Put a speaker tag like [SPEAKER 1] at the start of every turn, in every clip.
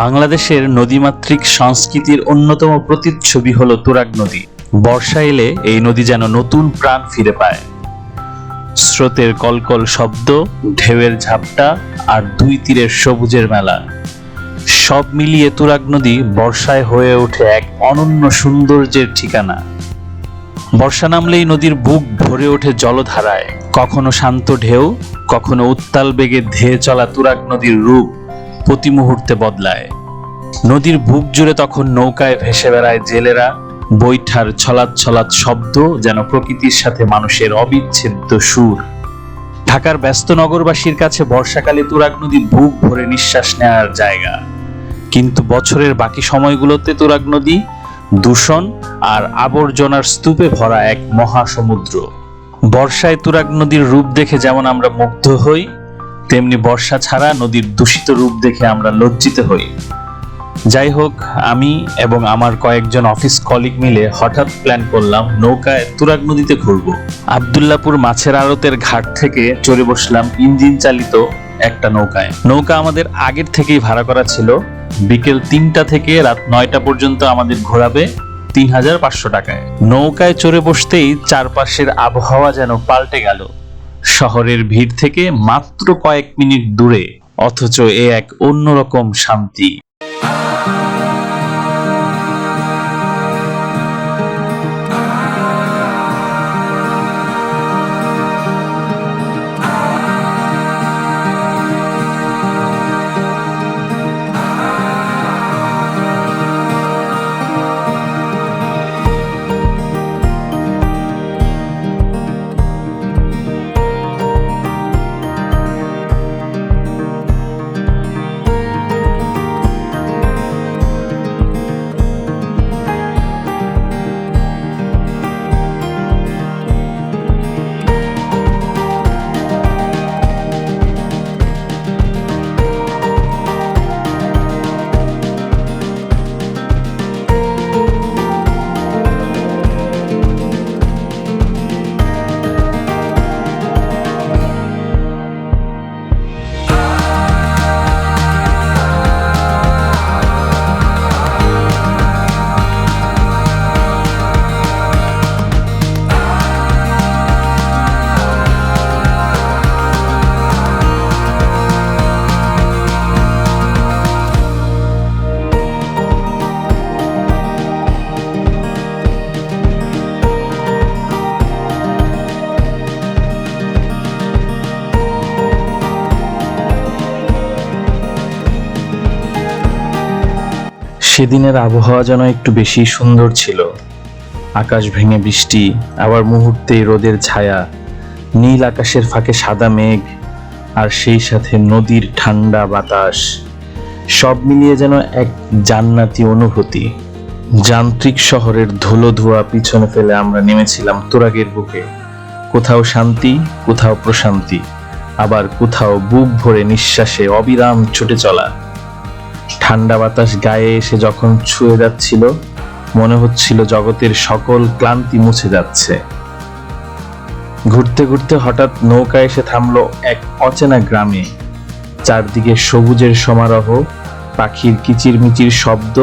[SPEAKER 1] বাংলাদেশের নদীমাতৃক সংস্কৃতির অন্যতম প্রতিচ্ছবি হল তুরাগ নদী। বর্ষা এলে এই নদী যেন নতুন প্রাণ ফিরে পায়। স্রোতের কলকল শব্দ, ঢেউয়ের ঝাপটা আর দুই তীরের সবুজের মেলা। সব মিলিয়ে তুরাগ নদী বর্ষায় হয়ে ওঠে এক অনন্য সৌন্দর্যের ঠিকানা। বর্ষা নামলেই নদীর বুক ভরে ওঠে জলধারায়। কখনো শান্ত ঢেউ, কখনো উত্তাল বেগে ধেয়ে চলা তুরাগ নদীর রূপ। প্রতি মুহূর্তে বদলায়। নদীর বুক জুড়ে তখন নৌকায় ভেসে বেড়ায় জেলেরা। বৈঠার ছলাৎ ছলাৎ শব্দ যেন প্রকৃতির সাথে মানুষের অবিচ্ছেদ্য সুর। ঢাকার ব্যস্ত নগরবাসীর কাছে বর্ষাকালে তুরাগ নদী বুক ভরে নিঃশ্বাস নেওয়ার জায়গা। কিন্তু বছরের বাকি সময়গুলোতে তুরাগ নদী দূষণ আর আবর্জনার স্তূপে ভরা এক মহাসমুদ্র। বর্ষায় তুরাগ নদীর রূপ দেখে যেমন আমরা মুগ্ধ হই তেমনি বর্ষা ছাড়া নদীর দূষিত রূপ দেখে আমরা লজ্জিত হই। যাই হোক, আমি এবং আমার কয়েকজন অফিস কলিগ মিলে হঠাৎ প্ল্যান করলাম নৌকায় তুরাগ নদীতে ঘুরব। আবদুল্লাপুর মাছের আড়তের ঘাট থেকে চড়ে বসলাম ইঞ্জিন চালিত একটা নৌকায়। নৌকা আমাদের আগের থেকেই ভাড়া করা ছিল। বিকেল তিনটা থেকে রাত নয়টা পর্যন্ত আমাদের ঘোরাবে তিন হাজার পাঁচশো টাকায়। নৌকায় চড়ে বসতেই চারপাশের আবহাওয়া যেন পাল্টে গেল। শহরের ভিড় থেকে মাত্র কয়েক মিনিট দূরে অথচ এ এক অন্যরকম শান্তি। সেদিনের আবহাওয়া যেন একটু বেশি সুন্দর ছিল। আকাশ ভেঙে বৃষ্টি, আবার মুহূর্তে রোদের ছায়া, নীল আকাশের ফাঁকে সাদা মেঘ, আর সেই সাথে নদীর ঠান্ডা বাতাস। সব মিলিয়ে যেন এক জান্নাতি অনুভূতি। যান্ত্রিক শহরের ধুলো ধোয়া পিছনে ফেলে আমরা নেমেছিলাম তুরাগের বুকে। কোথাও শান্তি, কোথাও প্রশান্তি, আবার কোথাও বুক ভরে নিঃশ্বাসে অবিরাম ছুটে চলা। ঠান্ডা বাতাস গায়ে এসে যখন ছুঁয়ে যাচ্ছিল, মনে হচ্ছিল জগতের সকল ক্লান্তি মুছে যাচ্ছে। ঘুরতে ঘুরতে হঠাৎ নৌকা এসে থামলো এক অচেনা গ্রামে। চারদিকে সবুজের সমারোহ, পাখির কিচিরমিচির শব্দ,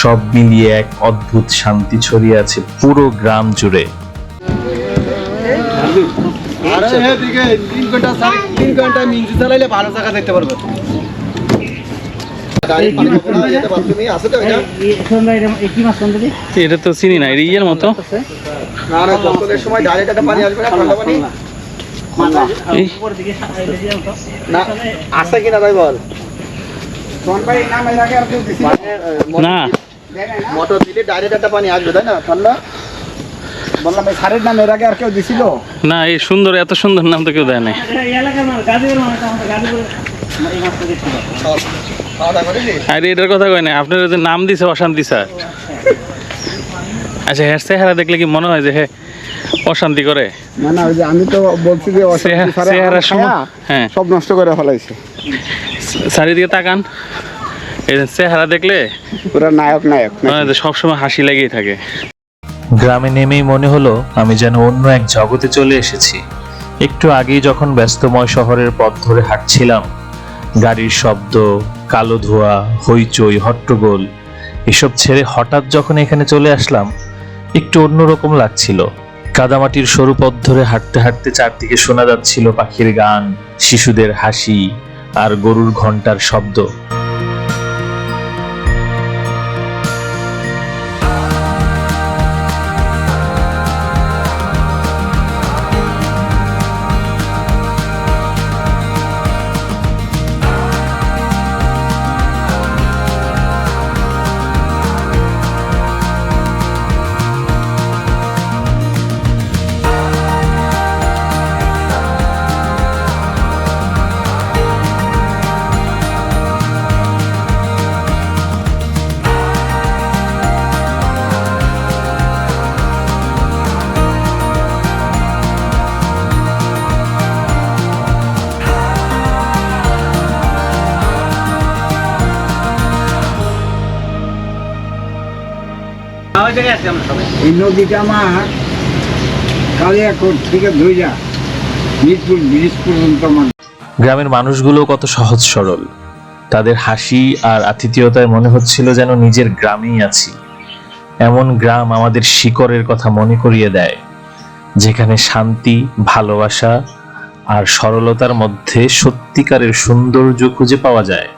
[SPEAKER 1] সব মিলিয়ে এক অদ্ভুত শান্তি ছড়িয়ে আছে পুরো গ্রাম জুড়ে।
[SPEAKER 2] তিন ঘণ্টা ঘণ্টা চালাইলে ভালো জায়গা দেখতে পারবে। এটা?
[SPEAKER 1] এটা তো চিনি না ইয়ের মতো।
[SPEAKER 2] না, একটা পানি আসবে না, ঠান্ডা পানি? না, আছে কিনা তাই
[SPEAKER 1] না।
[SPEAKER 2] মোটর দিলে direct একটা পানি আসবে, তাই না? ঠান্ডা?
[SPEAKER 3] বললাম এই সারের নাম এর আগে আর কেউ দিছিল?
[SPEAKER 1] না এই সুন্দর এত সুন্দর নাম তো কেউ দেয় নাই? আর এটার কথা কয় না আপনার যে নাম দিছে অশান্তি স্যার। আচ্ছা হ্যাঁ চেহারা দেখলে কি মনে হয় যে হ্যাঁ অশান্তি করে?
[SPEAKER 3] না না ওই যে আমি তো বলছি যে অশান্তি
[SPEAKER 1] চেহারা- হ্যাঁ।
[SPEAKER 3] সব নষ্ট করে ফেলাইছে।
[SPEAKER 1] চারিদিকে তাকান। এই চেহারা দেখলে
[SPEAKER 3] পুরা নায়ক নায়ক
[SPEAKER 1] মনে সবসময় হাসি লেগেই থাকে। গ্রামে নেমেই মনে হলো আমি যেন অন্য এক জগতে চলে এসেছি। একটু আগেই যখন ব্যস্তময় শহরের পথ ধরে হাঁটছিলাম গাড়ির শব্দ কালো ধোয়া, হইচই, হট্টগোল, এসব ছেড়ে হঠাৎ যখন এখানে চলে আসলাম, একটু অন্যরকম লাগছিল। কাদামাটির সরু পথ ধরে হাঁটতে হাঁটতে চারদিকে শোনা যাচ্ছিল পাখির গান, শিশুদের হাসি আর গরুর ঘণ্টার শব্দ।
[SPEAKER 3] এই নদীটা আমার কালিয়াকোট থেকে ধুইয়া মিরপুর ব্রিজ পর্যন্ত আমার।
[SPEAKER 1] গ্রামের মানুষগুলো কত সহজ সরল। তাদের হাসি আর আতিথেয়তায় মনে হচ্ছিল যেন নিজের গ্রামেই আছি। এমন গ্রাম আমাদের শিকড়ের কথা মনে করিয়ে দেয় যেখানে শান্তি ভালোবাসা আর সরলতার মধ্যে সত্যিকারের সৌন্দর্য খুঁজে পাওয়া যায়।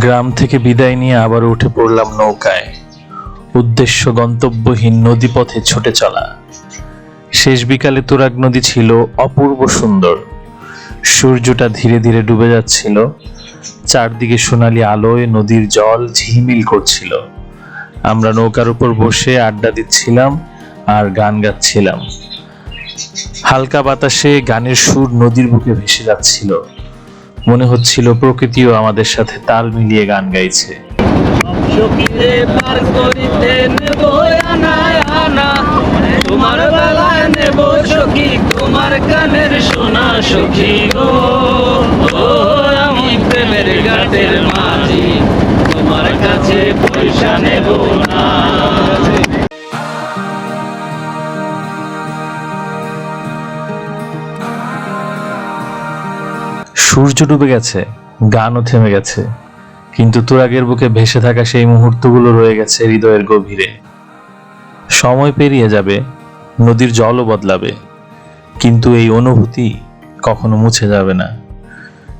[SPEAKER 1] গ্রাম থেকে বিদায় নিয়ে আবার উঠে পড়লাম নৌকায়। উদ্দেশ্য গন্তব্যহীন নদীপথে ছুটে চলা। শেষ বিকালে তুরাগ নদী ছিল অপূর্ব সুন্দর। সূর্যটা ধীরে ধীরে ডুবে যাচ্ছিল। চারদিকে সোনালি আলোয় নদীর জল ঝিলমিল করছিল। আমরা নৌকার উপর বসে আড্ডা দিচ্ছিলাম আর গান গাচ্ছিলাম। হালকা বাতাসে গানের সুর নদীর বুকে ভেসে যাচ্ছিল। মনে হচ্ছিল প্রকৃতিও আমাদের সাথে তাল মিলিয়ে গান গাইছে।
[SPEAKER 4] সখীরে পার করিতে নেব তোমার বেলায় নেব সখী, তোমার কানের সোনা সখী গো। আমি প্রেমের মাঝি, তোমার কাছে পয়সা নেব না।
[SPEAKER 1] সূর্য ডুবে গেছে, গানও থেমে গেছে। কিন্তু তুরাগের বুকে ভেসে থাকা সেই মুহূর্তগুলো রয়ে গেছে হৃদয়ের গভীরে। সময় পেরিয়ে যাবে, নদীর জলও বদলাবে, কিন্তু এই অনুভূতি কখনো মুছে যাবে না।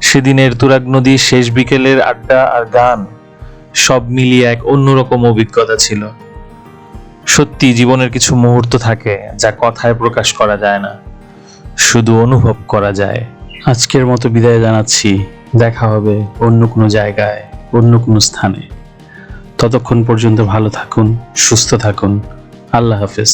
[SPEAKER 1] সেদিনের তুরাগ নদীর শেষ বিকেলের আড্ডা আর গান সব মিলিয়ে এক অন্যরকম অভিজ্ঞতা ছিল। সত্যি জীবনের কিছু মুহূর্ত থাকে যা কথায় প্রকাশ করা যায় না, শুধু অনুভব করা যায়। আজকের মতো বিদায় জানাচ্ছি। দেখা হবে অন্য কোনো জায়গায়। অন্য কোনো স্থানে। ততক্ষণ পর্যন্ত ভালো থাকুন সুস্থ থাকুন। আল্লাহ হাফেজ।